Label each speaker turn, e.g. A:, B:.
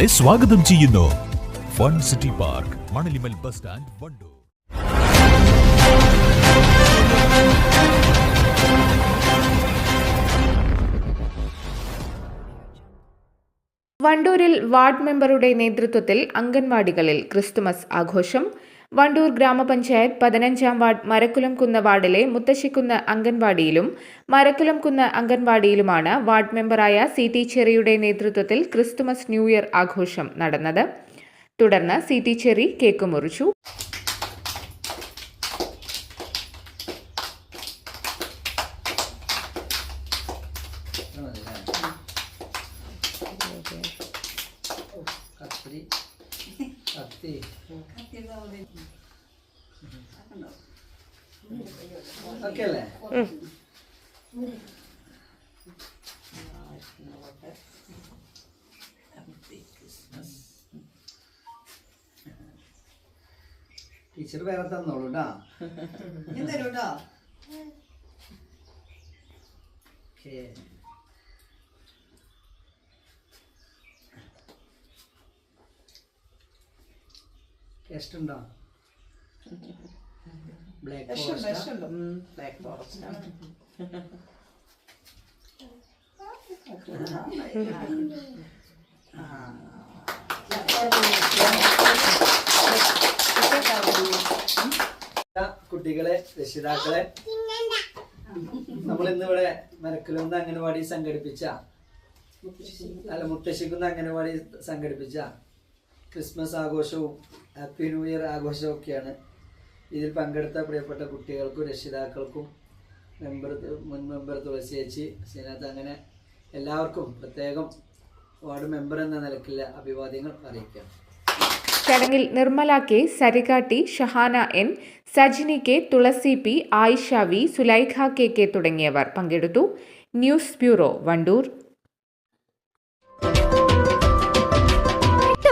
A: നിങ്ങളെ സ്വാഗതം ചെയ്യുന്നു. Fun city park Manalimal bus stand Wandoor.
B: വണ്ടൂരിൽ ward മെമ്പറുടെ നേതൃത്വത്തിൽ അംഗൻവാടികളിൽ ക്രിസ്തുമസ് ആഘോഷം. വണ്ടൂർ ഗ്രാമപഞ്ചായത്ത് പതിനഞ്ചാം വാർഡ് മരക്കുലം കുന്ന് വാർഡിലെ മുത്തശ്ശിക്കുന്ന് അംഗൻവാടിയിലും മരക്കുലം കുന്ന് അംഗൻവാടിയിലുമാണ് വാർഡ് മെമ്പറായ സി ടി ചെറിയുടെ നേതൃത്വത്തിൽ ക്രിസ്തുമസ് ന്യൂ ഇയർ ആഘോഷം നടന്നത്. തുടർന്ന് സി ടി ചെറി കേക്ക് മുറിച്ചു.
C: കത്തിരി കത്തി ഓക്കെ അല്ലേ? ടീച്ചർ വേറെ തന്നോളൂ കേട്ടാ ഓക്കെ. ടേസ്റ്റ് ഉണ്ടോ? ബ്ലാക്ക് ഫോറസ്റ്റ്
D: ബ്ലാക്ക് ഫോറസ്റ്റ്
C: കുട്ടികളെ രക്ഷിതാക്കളെ നമ്മൾ ഇന്ന് ഇവിടെ മരക്കുലന്ന് അംഗനവാടി സംഘടിപ്പിച്ച അല്ല മുത്തശ്ശിക്കുന്ന അംഗനവാടി സംഘടിപ്പിച്ച ക്രിസ്മസ് ആഘോഷവും ഹാപ്പി ന്യൂ ഇയർ ആഘോഷവും ഒക്കെയാണ് ഇതിൽ പങ്കെടുത്ത പ്രിയപ്പെട്ട കുട്ടികൾക്കും രക്ഷിതാക്കൾക്കും മെമ്പർ മുൻ മെമ്പർ തുളസി ചേച്ചി ശ്രീനാഥ് അങ്ങനെ എല്ലാവർക്കും പ്രത്യേകം വാർഡ് മെമ്പർ എന്ന നിലക്കുള്ള അഭിവാദ്യങ്ങൾ അറിയിക്കാം.
B: ചടങ്ങിൽ Nirmala K സരികാട്ടി Shahana N Sajini K Thulasi P Ayisha V Sulaikha K K തുടങ്ങിയവർ പങ്കെടുത്തു. News bureau Wandoor.